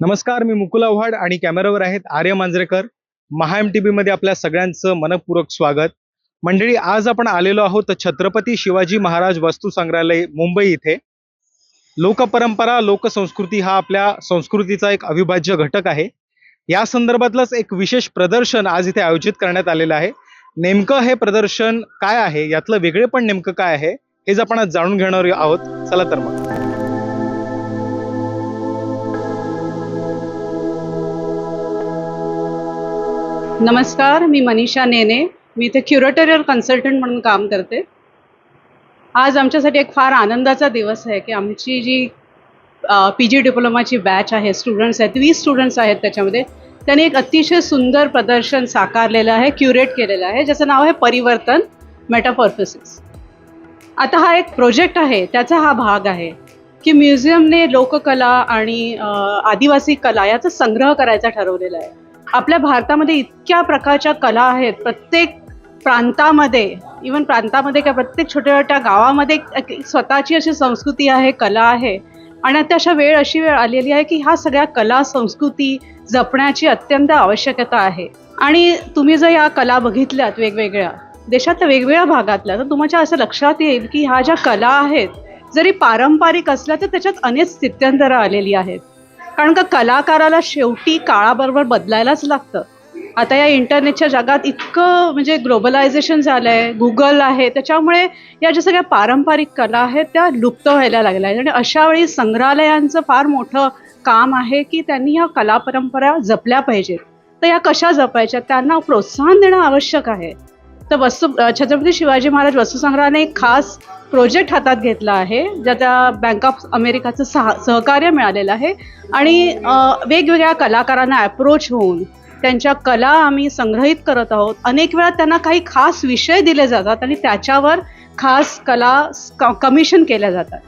नमस्कार मी मुकुल आव्हाड आणि कॅमेरावर आहेत आर्य मांजरेकर. महा एम टी मध्ये आपल्या सगळ्यांचं मनपूर्वक स्वागत. मंडळी आज आपण आलेलो आहोत छत्रपती शिवाजी महाराज वस्तू संग्रहालय मुंबई इथे. लोकपरंपरा लोकसंस्कृती हा आपल्या संस्कृतीचा एक अविभाज्य घटक आहे. या संदर्भातलंच एक विशेष प्रदर्शन आज इथे आयोजित करण्यात आलेलं आहे. नेमकं हे प्रदर्शन काय आहे? यातलं वेगळेपण नेमकं काय आहे? हेच आपण आज जाणून घेणार आहोत चला तर मग. नमस्कार मी मनीषा नेने. मी इथे क्युरेटोरियल कन्सल्टंट म्हणून काम करते. आज आमच्यासाठी एक फार आनंदाचा दिवस आहे की आमची जी पी जी डिप्लोमाची बॅच आहे स्टुडंट्स आहेत वीस स्टुडंट्स आहेत त्याच्यामध्ये त्यांनी एक अतिशय सुंदर प्रदर्शन साकारलेलं आहे क्युरेट केलेलं आहे ज्याचं नाव आहे परिवर्तन मेटाफॉर्फसिस आता हा एक प्रोजेक्ट आहे त्याचा हा भाग आहे की म्युझियमने लोककला आणि आदिवासी कला याचा संग्रह करायचा ठरवलेला आहे. आपल्या भारतामध्ये इतक्या प्रकारच्या कला आहेत प्रत्येक प्रांतामध्ये इवन प्रांतामध्ये किंवा प्रत्येक छोट्या छोट्या गावामध्ये एक- स्वतःची अशी संस्कृती आहे कला आहे. आणि आता अशा वेळ अशी वेळ आलेली आहे की ह्या सगळ्या कला संस्कृती जपण्याची अत्यंत आवश्यकता आहे. आणि तुम्ही जर या कला बघितल्यात वेगवेगळ्या देशात वेगवेगळ्या भागातल्या तर तुमच्या असं लक्षात येईल की ह्या ज्या कला आहेत जरी पारंपरिक असल्या तर त्याच्यात अनेक स्थित्यंतरं आलेली आहेत. कारण का कलाकाराला शेवटी काळाबरोबर बदलायलाच लागतं. आता या इंटरनेटच्या जगात इतकं म्हणजे ग्लोबलायझेशन झालं आहे गुगल आहे त्याच्यामुळे या ज्या सगळ्या पारंपरिक कला आहेत त्या लुप्त व्हायला लागल्या आहेत. आणि अशा वेळी संग्रहालयांचं फार मोठं काम आहे की त्यांनी ह्या कला परंपरा जपल्या पाहिजेत. तर या कशा जपायच्या? त्यांना प्रोत्साहन देणं आवश्यक आहे. तर वस्तू छत्रपती शिवाजी महाराज वस्तुसंग्रहाने एक खास प्रोजेक्ट हातात घेतला आहे ज्याचा बँक ऑफ अमेरिकाचं सह सहकार्य मिळालेलं आहे. आणि वेगवेगळ्या कलाकारांना अप्रोच होऊन त्यांच्या कला आम्ही संग्रहित करत आहोत. अनेक वेळा त्यांना काही खास विषय दिले जातात आणि त्याच्यावर खास कला कमिशन केल्या जातात.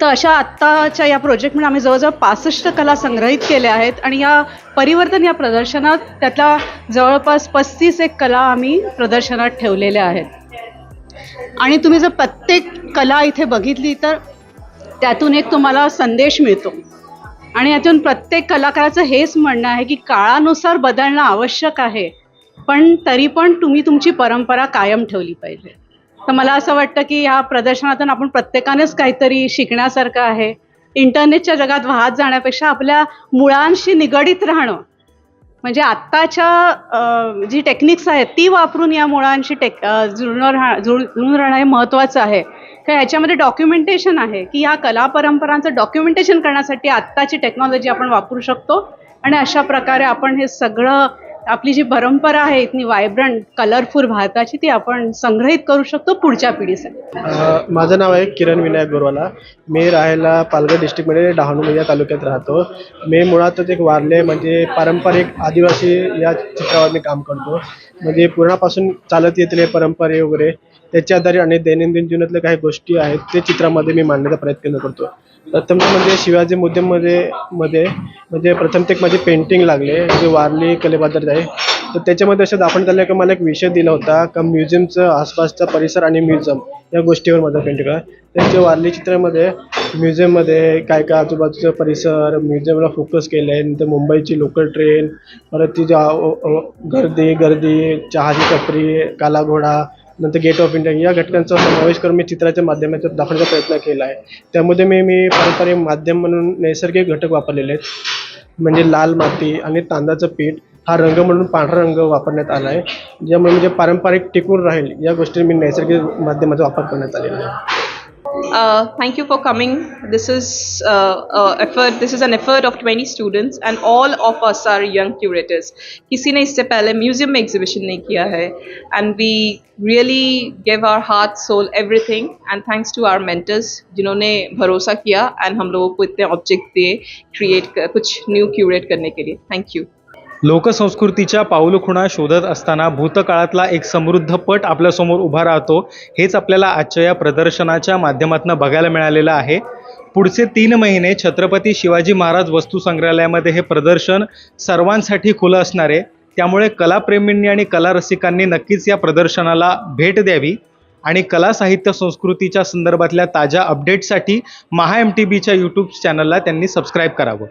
तर अशा आत्ताच्या या प्रोजेक्टमध्ये आम्ही जवळजवळ पासष्ट कला संग्रहित केल्या आहेत आणि या परिवर्तन या प्रदर्शनात त्यातल्या जवळपास पस्तीस एक कला आम्ही प्रदर्शनात ठेवलेल्या आहेत. आणि तुम्ही जर प्रत्येक कला इथे बघितली तर त्यातून एक तुम्हाला संदेश मिळतो. आणि यातून प्रत्येक कलाकाराचं हेच म्हणणं आहे की काळानुसार बदलणं आवश्यक आहे पण तरी पण तुम्ही तुमची परंपरा कायम ठेवली पाहिजे. तर मला असं वाटतं की ह्या प्रदर्शनातून आपण प्रत्येकानेच काहीतरी शिकण्यासारखं आहे. इंटरनेटच्या जगात वाहत जाण्यापेक्षा आपल्या मुळांशी निगडीत राहणं. म्हणजे आत्ताच्या जी टेक्निक्स आहेत ती वापरून या मुळांशी टेक जुळणं राह जुळ जुळून राहणं हे महत्त्वाचं आहे. तर ह्याच्यामध्ये डॉक्युमेंटेशन आहे की या कला परंपरांचं डॉक्युमेंटेशन करण्यासाठी आत्ताची टेक्नॉलॉजी आपण वापरू शकतो आणि अशा प्रकारे आपण हे सगळं आपली जी परंपरा आहे इतनी वायब्रंट कलरफुल भारताची ती आपण संग्रहित करू शकतो पुढच्या पिढीसाठी. माझं नाव आहे किरण विनायक गोरवाला. मी राहायला पालघर डिस्ट्रिक्टमध्ये डहाणू या तालुक्यात राहतो. मी मुळातच एक वारले म्हणजे पारंपरिक आदिवासी या चित्रावर मी काम करतो. म्हणजे पूर्णापासून चालत येतले परंपरे वगैरे त्याच्या आधारे आणि दैनंदिन जीवनातल्या काही गोष्टी आहेत ते चित्रामध्ये मी मांडण्याचा प्रयत्न करतो. प्रथम म्हणजे शिवाजी मुद्देमध्ये मध्ये म्हणजे प्रथम ते एक माझी पेंटिंग लागले जे वारली कलेबद्दल आहे. तर त्याच्यामध्ये असं दाखवण्यात आलं की मला एक विषय दिला होता का म्युझियमचं आसपासचा परिसर आणि म्युझियम या गोष्टीवर माझा पेंटिंग आहे. त्यांच्या वारली चित्रामध्ये म्युझियममध्ये काय काय आजूबाजूचा परिसर म्युझियमला फोकस केलं आहे नंतर मुंबईची लोकल ट्रेन परत ती गर्दी गर्दी चहाची टपरी कालाघोडा नंतर गेट ऑफ इंडिया या घटकांचा समावेश करून मी चित्राच्या माध्यमातून दाखवण्याचा प्रयत्न केला आहे त्यामध्ये मी मी पारंपरिक माध्यम म्हणून नैसर्गिक घटक वापरलेले आहेत. म्हणजे लाल माती आणि तांदळाचं पीठ हा रंग म्हणून पांढरा रंग वापरण्यात आला आहे. ज्यामुळे म्हणजे पारंपरिक टिकून राहील या गोष्टी मी नैसर्गिक माध्यमाचा वापर करण्यात आलेला आहे. Uh, thank you for coming. This is uh, uh, effort. This is an effort of 20 students, and all of us are young curators. किसी ने इससे पहले म्यूजियम में एग्जीबिशन नहीं किया है and we really give our heart soul everything and thanks to our mentors जिन्होंने भरोसा KIA end हम लोगों को इतने ऑब्जेक्ट दिए क्रिएट कुछ न्यू क्यूरेट करने के लिए थैंक यू लोकसंस्कृतीच्या पाऊलखुणा शोधत असताना भूतकाळातला एक समृद्ध पट आपल्यासमोर उभा राहतो हेच आपल्याला आजच्या या प्रदर्शनाच्या माध्यमातून बघायला मिळालेलं आहे. पुढचे तीन महिने छत्रपती शिवाजी महाराज वस्तू संग्रहालयामध्ये हे प्रदर्शन सर्वांसाठी खुलं असणार आहे. त्यामुळे कलाप्रेमींनी आणि कला रसिकांनी नक्कीच या प्रदर्शनाला भेट द्यावी आणि कला साहित्य संस्कृतीच्या संदर्भातल्या ताज्या अपडेटसाठी महा एम टी बीच्या यूट्यूब चॅनलला त्यांनी सबस्क्राईब करावं.